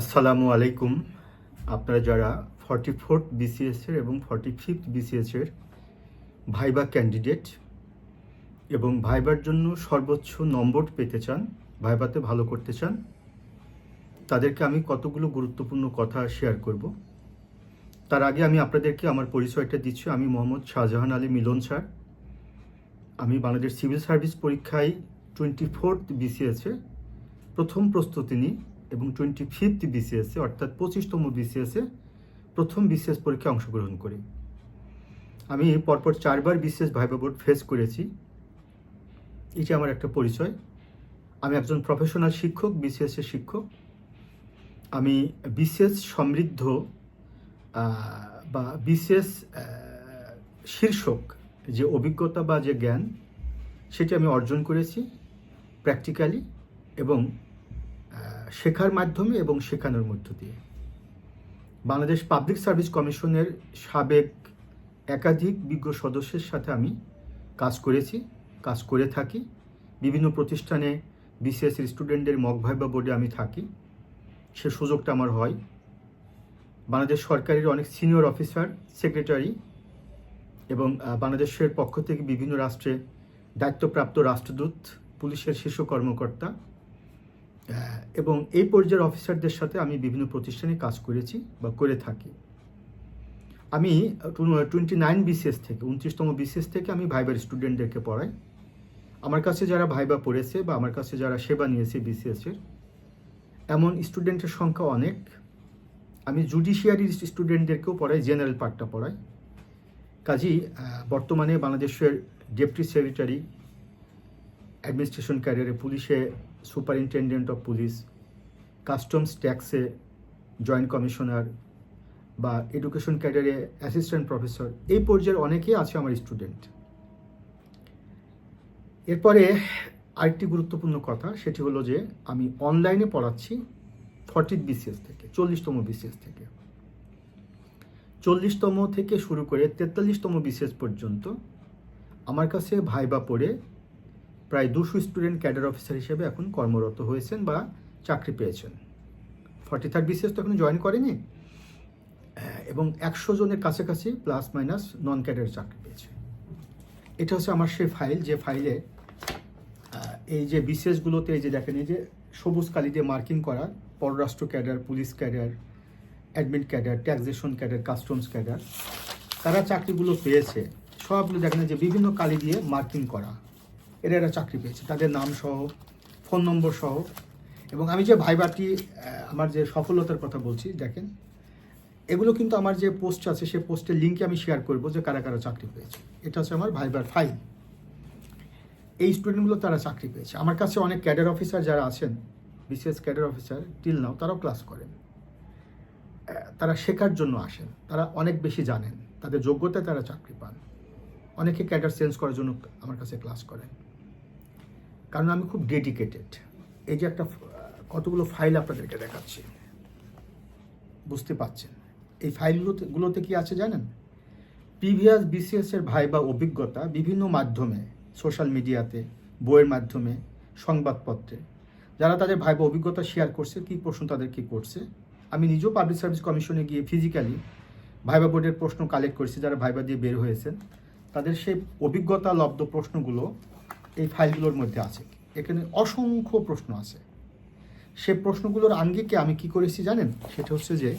আসসালামু আলাইকুম। আপনারা যারা ফর্টি ফোর্থ বিসিএসের এবং ফর্টি ফিফথ বিসিএসের ভাইবা ক্যান্ডিডেট এবং ভাইবার জন্য সর্বোচ্চ নম্বর পেতে চান, ভাইবাতে ভালো করতে চান, তাদেরকে আমি কতগুলো গুরুত্বপূর্ণ কথা শেয়ার করব। তার আগে আমি আপনাদেরকে আমার পরিচয়টা দিচ্ছি। আমি মোহাম্মদ শাহজাহান আলী মিলন স্যার। আমি বাংলাদেশ সিভিল সার্ভিস পরীক্ষায় টোয়েন্টি ফোর্থ বিসিএসে প্রথম প্রস্তুতি নিই। এবং টোয়েন্টি ফিফথ বিসিএসে অর্থাৎ পঁচিশতম বিসিএসে প্রথম বিসিএস পরীক্ষায় অংশগ্রহণ করি। আমি পরপর চারবার বিসিএস ভাইবা বোর্ড ফেস করেছি। এটি আমার একটা পরিচয়। আমি একজন প্রফেশনাল শিক্ষক বিসিএস এর শিক্ষক। আমি বিসিএস সমৃদ্ধ বা বিসিএস শীর্ষক যে অভিজ্ঞতা বা যে জ্ঞান, সেটি আমি অর্জন করেছি প্র্যাকটিক্যালি এবং শেখার মাধ্যমে এবং শেখানোর মধ্য দিয়ে। বাংলাদেশ পাবলিক সার্ভিস কমিশনের সাবেক একাধিক বিজ্ঞ সদস্যের সাথে আমি কাজ করেছি, কাজ করে থাকি। বিভিন্ন প্রতিষ্ঠানে বিসিএস স্টুডেন্টদের মক ভাইবা বোর্ডে আমি থাকি। সে সুযোগটা আমার হয়। বাংলাদেশ সরকারের অনেক সিনিয়র অফিসার সেক্রেটারি এবং বাংলাদেশের পক্ষ থেকে বিভিন্ন রাষ্ট্রে দায়িত্বপ্রাপ্ত রাষ্ট্রদূত, পুলিশের শীর্ষ কর্মকর্তা এবং এই পর্যায়ের অফিসারদের সাথে আমি বিভিন্ন প্রতিষ্ঠানে কাজ করেছি বা করে থাকি। আমি টোয়েন্টি নাইন বিসিএস থেকে, উনত্রিশতম বিসিএস থেকে আমি ভাইবার স্টুডেন্টদেরকে পড়াই। আমার কাছে যারা ভাইবা পড়েছে বা আমার কাছে যারা সেবা নিয়েছে বিসিএসের এমন স্টুডেন্টের সংখ্যা অনেক। আমি জুডিশিয়ারি স্টুডেন্টদেরকেও পড়াই, জেনারেল পার্টটা পড়াই। কাজেই বর্তমানে বাংলাদেশের ডেপুটি সেক্রেটারি, অ্যাডমিনিস্ট্রেশন ক্যারিয়ারে পুলিশে সুপারিনটেন্ডেন্ট অফ পুলিশ, কাস্টমস ট্যাক্সে জয়েন্ট কমিশনার বা এডুকেশন ক্যাডারে অ্যাসিস্ট্যান্ট প্রফেসর, এই পর্যায়ের অনেকেই আছে আমার স্টুডেন্ট। এরপরে আরেকটি গুরুত্বপূর্ণ কথা, সেটি হলো যে আমি অনলাইনে পড়াচ্ছি ফর্টি বিসিএস থেকে, চল্লিশতম বিসিএস থেকে। চল্লিশতম থেকে শুরু করে তেতাল্লিশতম বিসিএস পর্যন্ত আমার কাছে ভাইবা পড়ে প্রায় দুশো স্টুডেন্ট ক্যাডার অফিসার হিসেবে এখন কর্মরত হয়েছেন বা চাকরি পেয়েছেন। ফর্টি থার্ড বিসিএস তো এখন জয়েন করেনি। এবং একশো জনের কাছাকাছি প্লাস মাইনাস নন ক্যাডার চাকরি পেয়েছে। এটা হচ্ছে আমার সেই ফাইল, যে ফাইলে এই যে বিসিএসগুলোতে এই যে দেখেন, এই যে সবুজ কালি দিয়ে মার্কিং করা, পররাষ্ট্র cadre, police cadre admit cadre, taxation cadre, customs cadre, তারা চাকরিগুলো পেয়েছে। সবগুলো দেখেন যে বিভিন্ন কালি দিয়ে মার্কিং করা। এরা এরা চাকরি পেয়েছে। তাদের নাম সহ ফোন নম্বর সহ। এবং আমি যে ভাইবাটি আহ, আমার যে সফলতার কথা বলছি দেখেন এগুলো কিন্তু আমার যে পোস্ট আছে সেই পোস্টের লিঙ্কে আমি শেয়ার করব যে কারা কারা চাকরি পেয়েছে। এটা হচ্ছে আমার ভাইবার ফাইল এই স্টুডেন্টগুলো তারা চাকরি পেয়েছে। আমার কাছে অনেক ক্যাডার অফিসার যারা আছেন বিশেষ ক্যাডার অফিসার টিল নাও তারাও ক্লাস করেন। তারা শেখার জন্য আসেন। তারা অনেক বেশি জানেন। তাদের যোগ্যতায় তারা চাকরি পান। অনেকে ক্যাডার চেঞ্জ করার জন্য আমার কাছে ক্লাস করেন। কারণ আমি খুব ডেডিকেটেড এই যে একটা, কতগুলো ফাইল আপনাদেরকে দেখাচ্ছি। বুঝতে পাচ্ছেন এই ফাইলগুলোতে গুলোতে কি আছে জানেন? পিভিএস বিসিএস এর ভাই বা অভিজ্ঞতা বিভিন্ন মাধ্যমে সোশ্যাল মিডিয়াতে বইয়ের মাধ্যমে, সংবাদপত্রে, যারা তাদের ভাই বা অভিজ্ঞতা শেয়ার করছে, কী প্রশ্ন তাদের কী করছে, আমি নিজেও পাবলিক সার্ভিস কমিশনে গিয়ে ফিজিক্যালি ভাইবা বোর্ডের প্রশ্ন কালেক্ট করেছি, যারা ভাইবা দিয়ে বের হয়েছেন। তাদের সেই অভিজ্ঞতা, লব্ধ প্রশ্নগুলো এই ফাইলগুলোর মধ্যে আছে। এখানে অসংখ্য প্রশ্ন আছে। সে প্রশ্নগুলোর আঙ্গিকে আমি কি করেছি জানেন? সেটা হচ্ছে যে,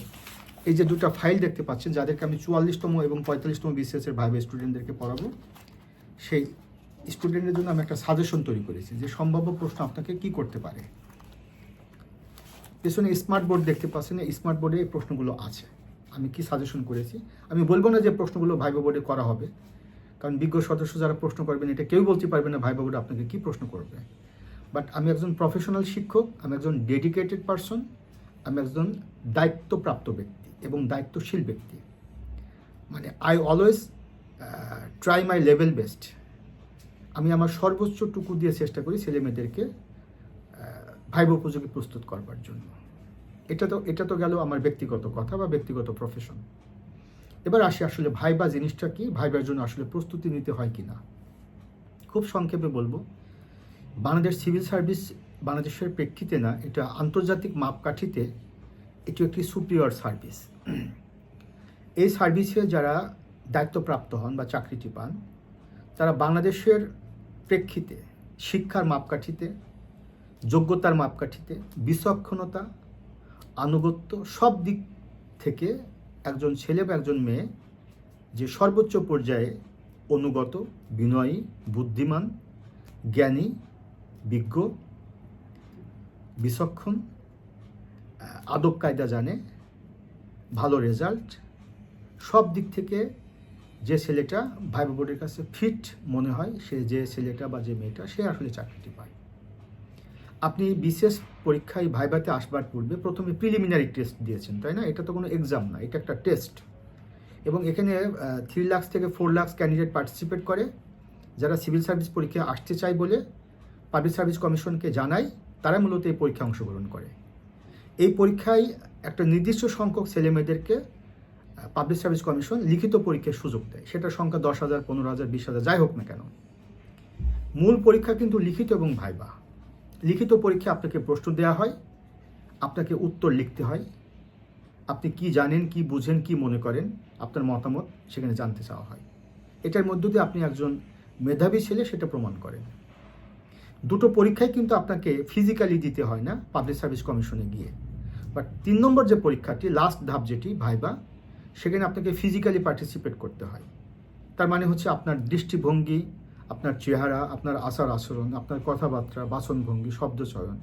এই যে দুটো ফাইল দেখতে পাচ্ছেন, যাদেরকে আমি চুয়াল্লিশতম এবং পঁয়তাল্লিশতম বিসিএস এর ভাইবে স্টুডেন্টদেরকে পড়াবো, সেই স্টুডেন্টের জন্য আমি একটা সাজেশন তৈরি করেছি যে, সম্ভাব্য প্রশ্ন আপনাকে কি করতে পারে? পেছনে স্মার্ট বোর্ড দেখতে পাচ্ছেন, এই স্মার্ট বোর্ডে এই প্রশ্নগুলো আছে। আমি কি সাজেশন করেছি? আমি বলব না যে প্রশ্নগুলো ভাইবা বোর্ডে করা হবে। কারণ বিজ্ঞ সদস্য যারা প্রশ্ন করবেন, এটা কেউ বলতে পারবে না ভাইবা বোর্ডে আপনাকে কি প্রশ্ন করবে? বাট আমি একজন প্রফেশনাল শিক্ষক, আমি একজন ডেডিকেটেড পারসন আমি একজন দায়িত্বপ্রাপ্ত ব্যক্তি এবং দায়িত্বশীল ব্যক্তি। মানে I always try my level best আমি আমার সর্বোচ্চটুকু দিয়ে চেষ্টা করি ছেলে মেয়েদেরকে ভাইব উপযোগী প্রস্তুত করবার জন্য। এটা তো এটা তো গেল আমার ব্যক্তিগত কথা বা ব্যক্তিগত প্রফেশন এবার আসি আসলে ভাইবা জিনিসটা কি? ভাইবার জন্য আসলে প্রস্তুতি নিতে হয় কি না খুব সংক্ষেপে বলব। বাংলাদেশ সিভিল সার্ভিস বাংলাদেশের প্রেক্ষিতে না, এটা আন্তর্জাতিক মাপকাঠিতে এটি একটি সুপ্রিয়র সার্ভিস। এই সার্ভিসে যারা দায়িত্বপ্রাপ্ত হন বা চাকরিটি পান, তারা বাংলাদেশের প্রেক্ষিতে, শিক্ষার মাপকাঠিতে, যোগ্যতার মাপকাঠিতে বিচক্ষণতা আনুগত্য সব দিক থেকে একজন ছেলে বা একজন মেয়ে যে সর্বোচ্চ পর্যায়ে অনুগত, বিনয়ী, বুদ্ধিমান, জ্ঞানী, বিজ্ঞ, বিচক্ষণ, আদব কায়দা জানে, ভালো রেজাল্ট সব দিক থেকে যে ছেলেটা ভাই বোর্ডের কাছে ফিট মনে হয়, সে যে ছেলেটা বা যে মেয়েটা, সে আসলে চাকরিটি পায়। আপনি বিশেষ পরীক্ষায় ভাইভাতে আসবার পূর্বে প্রথমে প্রিলিমিনারি টেস্ট দিয়েছেন, তাই না? এটা তো কোনো এক্সাম না, এটা একটা টেস্ট এবং এখানে থ্রি লাক্স থেকে ফোর লাক্স ক্যান্ডিডেট পার্টিসিপেট করে। যারা সিভিল সার্ভিস পরীক্ষায় আসতে চায় বলে পাবলিক সার্ভিস কমিশনকে জানায়, তারা মূলত এই পরীক্ষায় অংশগ্রহণ করে। এই পরীক্ষায় একটা নির্দিষ্ট সংখ্যক ছেলেমেয়েদেরকে পাবলিক সার্ভিস কমিশন লিখিত পরীক্ষার সুযোগ দেয়। সেটার সংখ্যা দশ হাজার, পনেরো হাজার, বিশ হাজার, যাই হোক না কেন। মূল পরীক্ষা কিন্তু লিখিত এবং ভাইবা লিখিত পরীক্ষা আপনাকে প্রশ্ন দেওয়া হয়, আপনাকে উত্তর লিখতে হয়। আপনি কি জানেন, কি বুঝেন, কি মনে করেন, আপনার মতামত সেখানে জানতে চাওয়া হয়। এটার মধ্য দিয়ে আপনি একজন মেধাবী ছেলে সেটা প্রমাণ করেন। দুটো পরীক্ষায় কিন্তু আপনাকে ফিজিক্যালি দিতে হয় না পাবলিক সার্ভিস কমিশনে গিয়ে। বাট তিন নম্বর যে পরীক্ষাটি লাস্ট ধাপ যেটি, ভাইবা, সেখানে আপনাকে ফিজিক্যালি পার্টিসিপেট করতে হয়। তার মানে হচ্ছে আপনার দৃষ্টিভঙ্গি আপনার চেহারা, আপনার আচার আচরণ, আপনার কথাবার্তা বাচনভঙ্গি শব্দচয়ন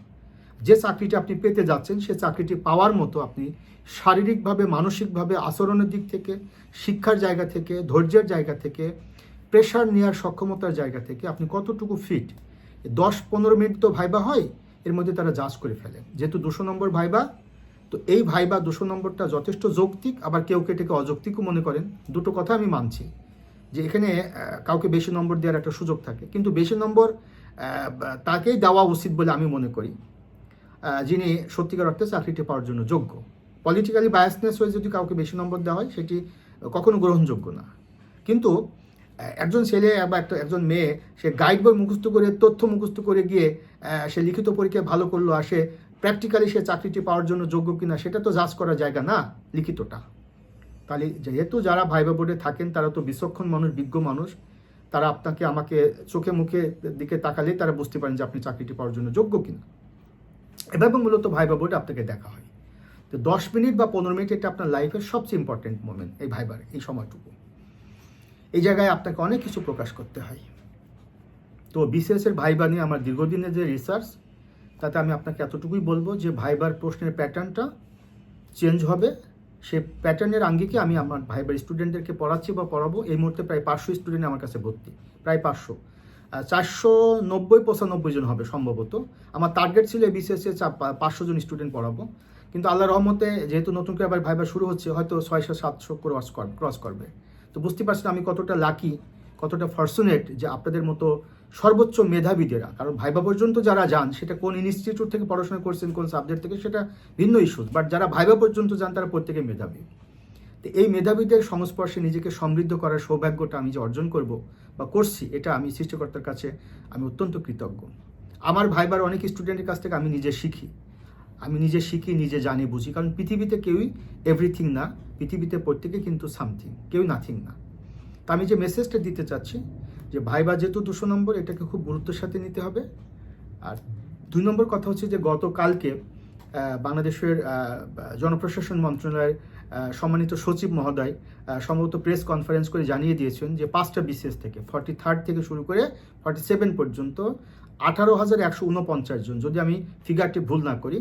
যে চাকরিটি আপনি পেতে যাচ্ছেন, সে চাকরিটি পাওয়ার মতো আপনি শারীরিকভাবে, মানসিকভাবে আচরণের দিক থেকে, শিক্ষার জায়গা থেকে, ধৈর্যের জায়গা থেকে, প্রেশার নেওয়ার সক্ষমতার জায়গা থেকে আপনি কতটুকু ফিট? দশ পনেরো মিনিট তো ভাইবা হয়, এর মধ্যে তারা জাজ করে ফেলেন যেহেতু দুশো নম্বর ভাইবা, তো এই ভাইবা দুশো নম্বরটা যথেষ্ট যৌক্তিক, আবার কেউ কেটেকে অযৌক্তিকও মনে করেন। দুটো কথা আমি মানছি। যে এখানে কাউকে বেশি নম্বর দেওয়ার একটা সুযোগ থাকে। কিন্তু বেশি নম্বর তাকেই দেওয়া উচিত বলে আমি মনে করি যিনি সত্যিকার অর্থে চাকরিটি পাওয়ার জন্য যোগ্য। পলিটিক্যালি বায়াসনেস হয়ে যদি কাউকে বেশি নম্বর দেওয়া হয়, সেটি কখনো গ্রহণযোগ্য না। কিন্তু একজন ছেলে বা একটা, একজন মেয়ে, সে গাইড বই মুখস্থ করে, তথ্য মুখস্থ করে গিয়ে সে লিখিত পরীক্ষায় ভালো করল আর সে প্র্যাকটিক্যালি সে চাকরিটি পাওয়ার জন্য যোগ্য কিনা, সেটা তো জাজ করার জায়গা না লিখিতটা। তাহলে যেহেতু যারা ভাইবা বোর্ডে থাকেন, তারা তো বিচক্ষণ মানুষ, বিজ্ঞ মানুষ, তারা আপনাকে আমাকে চোখে মুখে দিকে তাকালেই তারা বুঝতে পারেন যে আপনি চাকরিটি পাওয়ার জন্য যোগ্য কিনা। এভাবে মূলত ভাইবা বোর্ডে আপনাকে দেখা হয়। তো দশ মিনিট বা পনেরো মিনিট এটা আপনার লাইফের সবচেয়ে ইম্পর্টেন্ট মোমেন্ট এই ভাইবার এই সময়টুকু। এই জায়গায় আপনাকে অনেক কিছু প্রকাশ করতে হয়। তো বিসিএস এর ভাইবা নিয়ে আমার দীর্ঘদিনের যে রিসার্চ তাতে আমি আপনাকে এতটুকুই বলব যে ভাইবার প্রশ্নের প্যাটার্নটা চেঞ্জ হবে। সে প্যাটার্নের আঙ্গিকে আমি আমার ভাইবার স্টুডেন্টদেরকে পড়াচ্ছি বা পড়াবো। এই মুহূর্তে প্রায় পাঁচশো স্টুডেন্ট আমার কাছে ভর্তি, প্রায় পাঁচশো। চারশো নব্বই, পঁচানব্বই জন হবে সম্ভবত। আমার টার্গেট ছিল এই এ পাঁচশো জন স্টুডেন্ট পড়াবো। কিন্তু আল্লাহ রহমতে যেহেতু নতুন করে আবার ভাইবার শুরু হচ্ছে, হয়তো ছয়শো সাতশো ক্রস ক্রস করবে। তো বুঝতে পারছেন আমি কতটা লাকি কতটা ফর্চুনেট যে আপনাদের মতো সর্বোচ্চ মেধাবীদেরা, কারণ ভাইবা পর্যন্ত যারা যান, সেটা কোন ইনস্টিটিউট থেকে পড়াশোনা করছেন, কোন সাবজেক্ট থেকে, সেটা ভিন্ন ইস্যু বাট যারা ভাইবা পর্যন্ত যান, তারা প্রত্যেকে মেধাবী। তো এই মেধাবীদের সংস্পর্শে নিজেকে সমৃদ্ধ করার সৌভাগ্যটা আমি যে অর্জন করব বা করছি, এটা আমি সৃষ্টিকর্তার কাছে আমি অত্যন্ত কৃতজ্ঞ। আমার ভাইবার অনেক স্টুডেন্টের কাছ থেকে আমি নিজে শিখি। আমি নিজে শিখি, নিজে জানি, বুঝি, কারণ পৃথিবীতে কেউই এভরিথিং না, পৃথিবীতে প্রত্যেকে কিন্তু সামথিং কেউ নাথিং না। তা আমি যে মেসেজটা দিতে চাচ্ছি, যে ভাইবা যেহেতু দুশো নম্বর, এটাকে খুব গুরুত্বের সাথে নিতে হবে। আর দুই নম্বর কথা হচ্ছে যে গতকালকে বাংলাদেশের জনপ্রশাসন মন্ত্রণালয়ের সম্মানিত সচিব মহোদয় সম্ভবত প্রেস কনফারেন্স করে জানিয়ে দিয়েছেন যে পাঁচটা বিসিএস থেকে ফর্টি থার্ড থেকে শুরু করে ফর্টি সেভেন পর্যন্ত আঠারো হাজার একশো উনপঞ্চাশ জন, যদি আমি ফিগারটি ভুল না করি,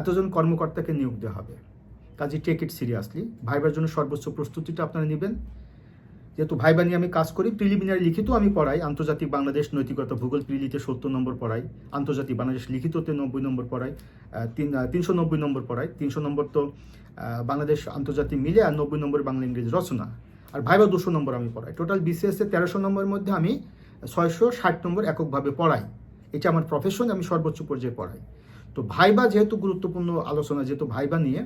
এতজন কর্মকর্তাকে নিয়োগ দেওয়া হবে। কাজে টেক ইট সিরিয়াসলি ভাইবার জন্য সর্বোচ্চ প্রস্তুতিটা আপনারা নেবেন। যেহেতু ভাইবা নিয়ে আমি কাজ করি প্রিলিমিনারি লিখিত আমি পড়াই। আন্তর্জাতিক বাংলাদেশ নৈতিকতা ভূগোল প্রিলিতে সত্তর নম্বর পড়াই। আন্তর্জাতিক বাংলাদেশ লিখিততে নব্বই নম্বর পড়াই। তিন তিনশো নব্বই নম্বর পড়াই। তিনশো নম্বর তো বাংলাদেশ আন্তর্জাতিক মিলে আর নব্বই নম্বর বাংলা ইংরেজি রচনা। আর ভাইবা দুশো নম্বর আমি পড়াই। টোটাল বিসিএস তেরোশো নম্বরের মধ্যে আমি ছয়শো ষাট নম্বর এককভাবে পড়াই। এটা আমার প্রফেশন আমি সর্বোচ্চ পর্যায়ে পড়াই। তো ভাইবা যেহেতু গুরুত্বপূর্ণ আলোচনা, যেহেতু ভাইবা নিয়ে,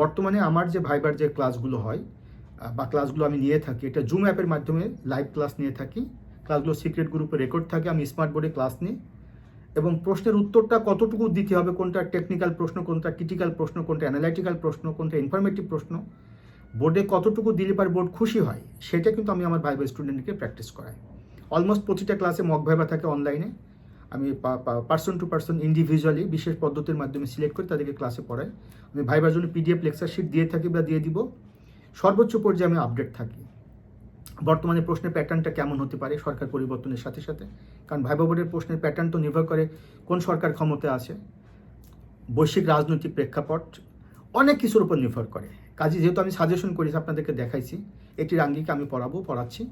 বর্তমানে আমার যে ভাইবার যে ক্লাসগুলো হয় বা ক্লাসগুলো আমি নিয়ে থাকি। এটা জুম অ্যাপের মাধ্যমে লাইভ ক্লাস নিয়ে থাকি। ক্লাসগুলো সিক্রেট গ্রুপে রেকর্ড থাকে, আমি স্মার্ট বোর্ডে ক্লাস নিই। এবং প্রশ্নের উত্তরটা কতটুকু দিতে হবে, কোনটা টেকনিক্যাল প্রশ্ন, কোনটা ক্রিটিক্যাল প্রশ্ন, কোনটা অ্যানালাইটিক্যাল প্রশ্ন, কোনটা ইনফরমেটিভ প্রশ্ন বোর্ডে কতটুকু দিলে পারে বোর্ড খুশি হয়, সেটা কিন্তু আমি আমার ভাইবা স্টুডেন্টকে প্র্যাকটিস করাই। অলমোস্ট প্রতিটা ক্লাসে মক ভাইবা থাকে অনলাইনে আমি পার্সন টু পার্সন ইন্ডিভিজুয়ালি বিশেষ পদ্ধতির মাধ্যমে সিলেক্ট করে তাদেরকে ক্লাসে পড়াই। আমি ভাইবার জন্য পিডিএফ লেকচার শিট দিয়ে থাকি বা দিয়ে দিব। সর্বোচ্চ পর্যায়ে আমি আপডেট থাকি। বর্তমানে প্রশ্নের প্যাটার্নটা কেমন হতে পারে সরকার পরিবর্তনের সাথে সাথে? কারণ ভাইবা প্রশ্নের প্যাটার্ন তো নির্ভর করে কোন সরকার ক্ষমতা আছে। বৈশ্বিক রাজনৈতিক প্রেক্ষাপট অনেক কিছুর উপর নির্ভর করে। কাজে যেহেতু আমি সাজেশন করেছি আপনাদেরকে দেখাইছি এটির আঙ্গিকে আমি পড়াবো, পড়াচ্ছি।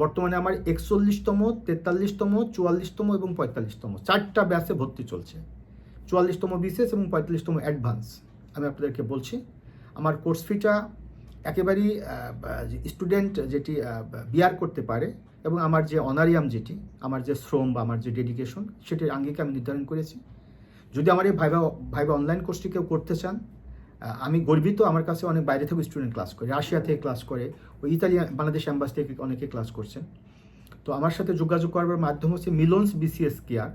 বর্তমানে আমার একচল্লিশতম, তেতাল্লিশতম, চুয়াল্লিশতম এবং পঁয়তাল্লিশতম চারটা ব্যাচে ভর্তি চলছে। চুয়াল্লিশতম বিশেষ এবং পঁয়তাল্লিশতম অ্যাডভান্স আমি আপনাদেরকে বলছি, আমার কোর্স ফিটা একেবারেই স্টুডেন্ট যেটি বিয়ার করতে পারে এবং আমার যে অনারিয়াম যেটি, আমার যে শ্রম বা আমার যে ডেডিকেশন সেটির আঙ্গিকে আমি নির্ধারণ করেছি। যদি আমার এই ভাইবা ভাইবা অনলাইন কোর্সটি কেউ করতে চান আমি গর্বিত আমার কাছে অনেক বাইরে থেকে স্টুডেন্ট ক্লাস করে, রাশিয়া থেকে ক্লাস করে ওই ইতালি বাংলাদেশ অ্যাম্বাস থেকে অনেকে ক্লাস করছেন। তো আমার সাথে যোগাযোগ করবার মাধ্যম হচ্ছে মিলন্স বিসিএস কেয়ার।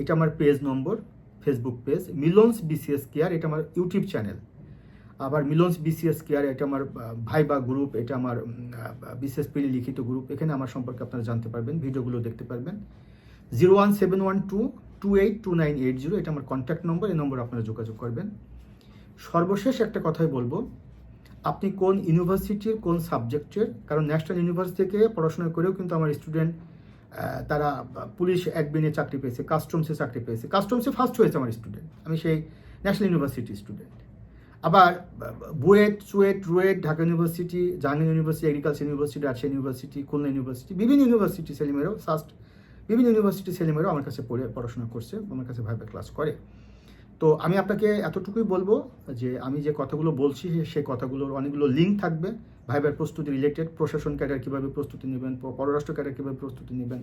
এটা আমার page number Facebook page Milon's BCS care, এটা আমার ইউটিউব চ্যানেল আবার মিলন্স বিসিএস কেয়ার এটা আমার আহ, ভাইবা গ্রুপ এটা আমার বিশেষ পেলি লিখিত গ্রুপ এখানে আমার সম্পর্কে আপনারা জানতে পারবেন ভিডিওগুলো দেখতে পারবেন। Zero one seven one two two eight two nine eight zero এটা আমার কন্ট্যাক্ট নম্বর এই নম্বরে আপনারা যোগাযোগ করবেন। সর্বশেষ একটা কথাই বলব আপনি কোন ইউনিভার্সিটির কোন সাবজেক্টের কারণ ন্যাশনাল ইউনিভার্সিটি থেকে পড়াশোনা করেও কিন্তু আমার স্টুডেন্ট তারা পুলিশ অ্যাডমিনে চাকরি পেয়েছে কাস্টমসে চাকরি পেয়েছে কাস্টমসে ফার্স্ট হয়েছে আমার স্টুডেন্ট আমি সেই ন্যাশনাল ইউনিভার্সিটির স্টুডেন্ট। আবার, BUET, suit, RUET, Dhaka university, Jahangir university, agriculture university, Rajshahi university, Khulna university, বিভিন্ন ইউনিভার্সিটি সেলিমেরও সাস্ট বিভিন্ন ইউনিভার্সিটি ছেলেমেয়েরাও আমার কাছে পড়ে, পড়াশোনা করছে, আমার কাছে ভাইবে ক্লাস করে। তো আমি আপনাকে এতটুকুই বলব যে আমি যে কথাগুলো বলছি, সেই কথাগুলোর অনেকগুলো লিঙ্ক থাকবে, ভাইবার প্রস্তুতি রিলেটেড প্রশাসন ক্যাডার কীভাবে প্রস্তুতি নেবেন, পররাষ্ট্র ক্যাডার কীভাবে প্রস্তুতি নেবেন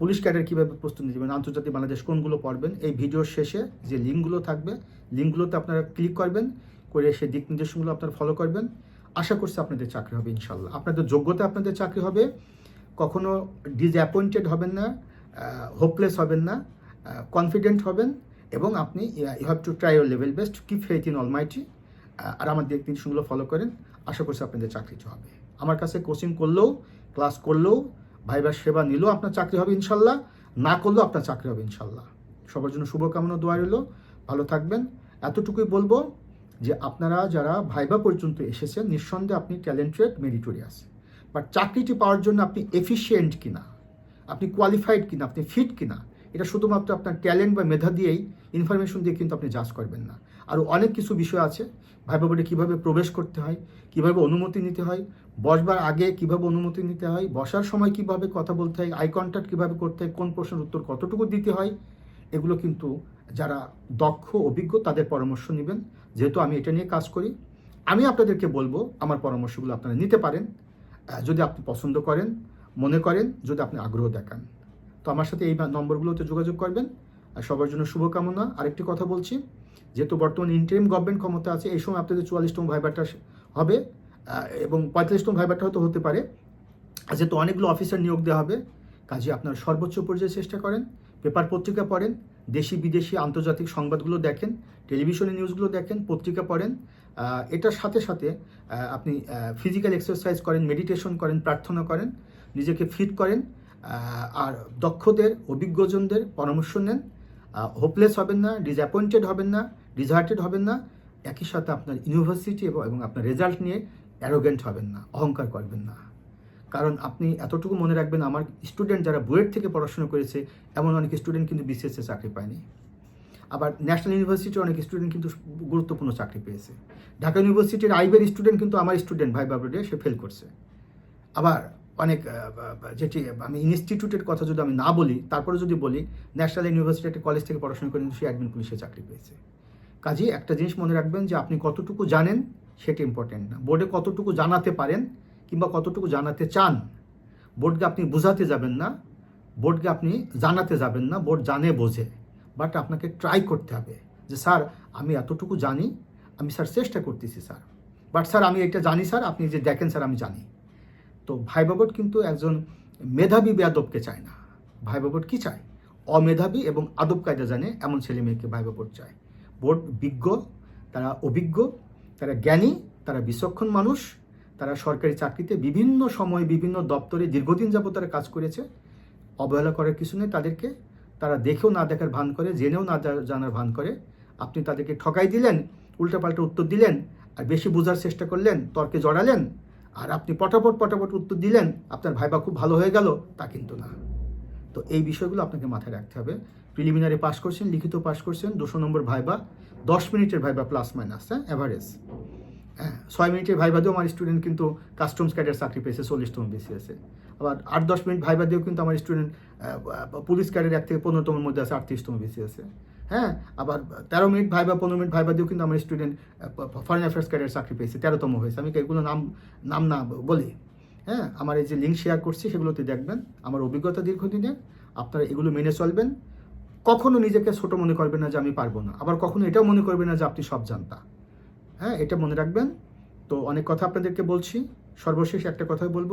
পুলিশ ক্যাডার কীভাবে প্রস্তুতি নেবেন আন্তর্জাতিক বাংলাদেশ কোনগুলো পড়বেন, এই ভিডিওর শেষে যে লিঙ্কগুলো থাকবে, লিঙ্কগুলোতে আপনারা ক্লিক করবেন, করে সেই দিক নির্দেশনগুলো আপনারা ফলো করবেন। আশা করছি আপনাদের চাকরি হবে ইনশাল্লাহ আপনাদের যোগ্যতা আপনাদের চাকরি হবে, কখনো ডিসঅ্যাপয়েন্টেড হবেন না হোপলেস হবেন না কনফিডেন্ট হবেন, এবং আপনি you have to try your level best keep faith in almighty আর আমার দিক নির্দেশনগুলো ফলো করেন। আশা করছি আপনাদের চাকরিটা হবে। আমার কাছে কোচিং করলেও ক্লাস করলেও ভাইবার সেবা নিলেও আপনার চাকরি হবে ইনশাল্লাহ, না করলেও আপনার চাকরি হবে ইনশাল্লাহ। সবার জন্য শুভকামনা, দোয়া রইল। ভালো থাকবেন। এতটুকুই বলব যে আপনারা যারা ভাইবা পর্যন্ত এসেছেন, নিঃসন্দেহে আপনি ট্যালেন্টেড মেরিটোরিয়াস বাট চাকরিটি পাওয়ার জন্য আপনি এফিসিয়েন্ট কিনা, আপনি কোয়ালিফাইড কিনা, আপনি ফিট কিনা, এটা শুধুমাত্র আপনার ট্যালেন্ট বা মেধা দিয়েই ইনফরমেশন দিয়ে কিন্তু আপনি জাজ করবেন না। আরও অনেক কিছু বিষয় আছে। ভাইবা বোর্ডে কীভাবে প্রবেশ করতে হয়, কীভাবে অনুমতি নিতে হয়, বসবার আগে কীভাবে অনুমতি নিতে হয়, বসার সময় কীভাবে কথা বলতে হয় আই কন্ট্যাক্ট কীভাবে করতে হয়, কোন প্রশ্নের উত্তর কতটুকু দিতে হয়, এগুলো কিন্তু যারা দক্ষ, অভিজ্ঞ তাদের পরামর্শ নেবেন। যেহেতু আমি এটা নিয়ে কাজ করি, আমি আপনাদেরকে বলব আমার পরামর্শগুলো আপনারা নিতে পারেন। যদি আপনি পছন্দ করেন, মনে করেন, যদি আপনি আগ্রহ দেখান। তো আমার সাথে এই নম্বরগুলোতে যোগাযোগ করবেন। আর সবার জন্য শুভকামনা। আরেকটি কথা বলছি যেহেতু বর্তমানে ইন্টারিম গভর্নমেন্ট ক্ষমতা আছে, এই সময় আপনাদের চুয়াল্লিশতম ভাইবারটা হবে এবং পঁয়তাল্লিশতম ভাইবারটা হয়তো হতে পারে। যেহেতু অনেকগুলো অফিসার নিয়োগ দেওয়া হবে, কাজে আপনারা সর্বোচ্চ পর্যায়ে চেষ্টা করেন, পেপার পত্রিকা পড়েন, দেশি বিদেশি আন্তর্জাতিক সংবাদগুলো দেখেন টেলিভিশনে নিউজগুলো দেখেন, পত্রিকা পড়েন এটার সাথে সাথে আপনি ফিজিক্যাল এক্সারসাইজ করেন মেডিটেশন করেন, প্রার্থনা করেন, নিজেকে ফিট করেন আর দক্ষদের, অভিজ্ঞজনদের পরামর্শ নেন হোপলেস হবেন না ডিসঅ্যাপয়েন্টেড হবেন না ডিসহার্টেড হবেন না, একই সাথে আপনার ইউনিভার্সিটি এবং আপনার রেজাল্ট নিয়ে অ্যারোগেন্ট হবেন না, অহংকার করবেন না। কারণ আপনি এতটুকু মনে রাখবেন, আমার স্টুডেন্ট যারা বুয়েট থেকে পড়াশোনা করেছে, এমন অনেক স্টুডেন্ট কিন্তু বিসিএসে চাকরি পায়নি। আবার ন্যাশনাল ইউনিভার্সিটির অনেক স্টুডেন্ট কিন্তু গুরুত্বপূর্ণ চাকরি পেয়েছে। ঢাকা ইউনিভার্সিটির আইবের স্টুডেন্ট কিন্তু আমার স্টুডেন্ট ভাই বাবুডে সে ফেল করছে। আবার অনেক যেটি আমি ইনস্টিটিউটের কথা যদি আমি না বলি, তারপরে যদি বলি ন্যাশনাল ইউনিভার্সিটি একটা কলেজ থেকে পড়াশোনা করে কিন্তু সে অ্যাডমিন পুলিশে চাকরি পেয়েছে। কাজেই একটা জিনিস মনে রাখবেন যে, আপনি কতটুকু জানেন, সেটা ইম্পর্টেন্ট না। বোর্ডে কতটুকু জানাতে পারেন, কিংবা কতটুকু জানাতে চান বোর্ডকে আপনি বোঝাতে যাবেন না বোর্ডকে আপনি জানাতে যাবেন না বোর্ড জানে, বোঝে। বাট আপনাকে ট্রাই করতে হবে যে, স্যার, আমি এতটুকু জানি, আমি স্যার চেষ্টা করতেছি, স্যার। বাট স্যার, আমি এটা জানি, স্যার, আপনি যে দেখেন, স্যার, আমি জানি। তো ভাই বাবট কিন্তু একজন মেধাবী বেয়াদবকে চায় না। ভাই বাবট কি চায়? অমেধাবী এবং আদব কায়দা জানে এমন ছেলে মেয়েকে ভাইবা চায়। বোর্ড বিজ্ঞ, তারা অভিজ্ঞ, তারা জ্ঞানী, তারা বিচক্ষণ মানুষ, তারা সরকারি চাকরিতে বিভিন্ন সময় বিভিন্ন দপ্তরে দীর্ঘদিন যাবত তারা কাজ করেছে। অবহেলা করার কিছু নেই তাদেরকে। তারা দেখেও না দেখার ভান করে, জেনেও না জানার ভান করে। আপনি তাদেরকে ঠকাই দিলেন, উল্টাপাল্টা উত্তর দিলেন, আর বেশি বোঝার চেষ্টা করলেন, তর্কে জড়ালেন আর আপনি পটাপট পটাপট উত্তর দিলেন, আপনার ভাইবা খুব ভালো হয়ে গেল, তা কিন্তু না। তো এই বিষয়গুলো আপনাকে মাথায় রাখতে হবে। প্রিলিমিনারি পাস করছেন, লিখিত পাস করছেন, দুশো নম্বর ভাইবা, দশ মিনিটের ভাইবা প্লাস মাইনাস হ্যাঁ অ্যাভারেজ হ্যাঁ ছয় মিনিটের ভাইবা দিয়েও আমার স্টুডেন্ট কিন্তু কাস্টমস ক্যাডের চাকরি পেয়েছে, চল্লিশতম বিসিএসে আবার আট, দশ মিনিট ভাইবা দিয়েও কিন্তু আমার স্টুডেন্ট পুলিশ ক্যাডের এক থেকে পনেরোতমের মধ্যে আছে, আটত্রিশতম বিসিএসে হ্যাঁ আবার তেরো মিনিট ভাইবা পনেরো মিনিট ভাইবা দিয়েও কিন্তু আমার স্টুডেন্ট ফরেন অ্যাফেয়ার্স ক্যাডের চাকরি পেয়েছে, তেরোতম হয়েছে। আমি এগুলো নাম নাম না বলি। হ্যাঁ আমার এই যে লিঙ্ক শেয়ার করছি, সেগুলোতে দেখবেন আমার অভিজ্ঞতা দীর্ঘদিনের, আপনারা এগুলো মেনে চলবেন। কখনো নিজেকে ছোট মনে করবেন না যে আমি পারব না। আবার কখনো এটাও মনে করবেন না যে আপনি সব জানতা। হ্যাঁ এটা মনে রাখবেন। তো অনেক কথা আপনাদেরকে বলছি। সর্বশেষ একটা কথাই বলব।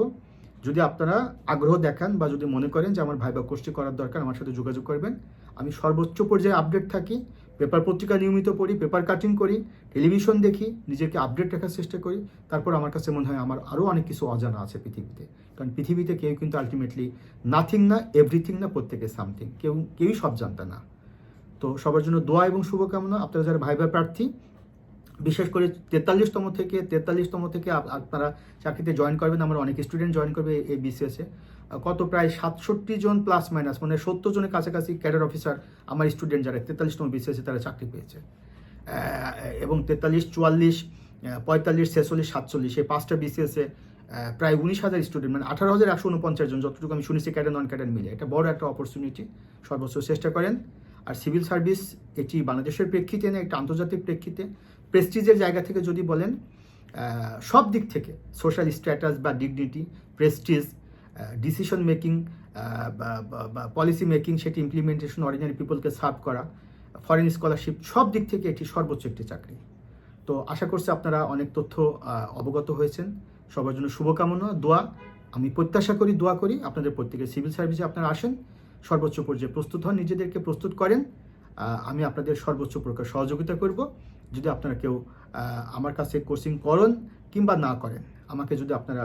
যদি আপনারা আগ্রহ দেখান বা যদি মনে করেন যে আমার ভাইবা কোর্সটি করার দরকার, আমার সাথে যোগাযোগ করবেন। আমি সর্বোচ্চ পর্যায়ে আপডেট থাকি পেপার পত্রিকা নিয়মিত পড়ি পেপার কাটিং করি টেলিভিশন দেখি, নিজেকে আপডেট রাখার চেষ্টা করি, তারপর আমার কাছে মনে হয় আমার আরও অনেক কিছু অজানা আছে পৃথিবীতে। কারণ পৃথিবীতে কেউ কিন্তু আলটিমেটলি নাথিং না এভরিথিং না, প্রত্যেকে সামথিং কেউ, কেউই সব জানতে না। তো সবার জন্য দোয়া এবং শুভকামনা আপনারা যারা ভাইবা প্রার্থী, বিশেষ করে তেতাল্লিশতম থেকে তেতাল্লিশতম থেকে আপ- আপনারা চাকরিতে জয়েন করবেন, আমার অনেক স্টুডেন্ট জয়েন করবে এই বিসিএসে কত প্রায় সাতষট্টি জন প্লাস মাইনাস মানে সত্তর জনের কাছাকাছি ক্যাডার অফিসার আমার স্টুডেন্ট যারা, তেতাল্লিশতম বিসিএসে তারা চাকরি পেয়েছে। এবং তেতাল্লিশ, চুয়াল্লিশ পঁয়তাল্লিশ, ছেচল্লিশ, সাতচল্লিশ, এই পাঁচটা বিসিএসে প্রায় উনিশ হাজার স্টুডেন্ট মানে আঠারো হাজার একশো উনপঞ্চাশ জন, যতটুকু আমি শুনেছি ক্যাডার নন ক্যাডার মিলে। এটা বড় একটা অপরচুনিটি সর্বোচ্চ চেষ্টা করেন। আর সিভিল সার্ভিস এটি বাংলাদেশের প্রেক্ষিতে না একটা আন্তর্জাতিক প্রেক্ষিতে প্রেস্টিজের জায়গা থেকে যদি বলেন সব দিক থেকে সোশ্যাল স্ট্যাটাস বা dignity prestige decision making policy making সেটি ইমপ্লিমেন্টেশন অর্ডিনারি পিপলকে সার্ভ করা ফরেন স্কলারশিপ সব দিক থেকে এটি সর্বোচ্চ একটি চাকরি। তো আশা করছি আপনারা অনেক তথ্য অবগত হয়েছেন। সবার জন্য শুভকামনা, দোয়া। আমি প্রত্যাশা করি, দোয়া করি আপনাদের প্রত্যেকের সিভিল সার্ভিসে আপনারা আসেন, সর্বোচ্চ পর্যায়ে প্রস্তুত হন, নিজেদেরকে প্রস্তুত করেন। আমি আপনাদের সর্বোচ্চ প্রকার সহযোগিতা করব। যদি আপনারা কেউ আমার কাছে কোচিং করেন কিংবা না করেন, আমাকে যদি আপনারা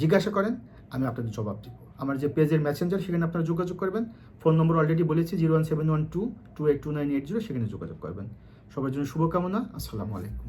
জিজ্ঞাসা করেন আমি আপনাদের জবাব দিব। আমার যে পেজের মেসেঞ্জার সেখানে আপনারা যোগাযোগ করবেন। ফোন নম্বর অলরেডি বলেছি zero one seven one two two eight two nine eight zero সেখানে যোগাযোগ করবেন। সবার জন্য শুভকামনা, আসসালামু আলাইকুম।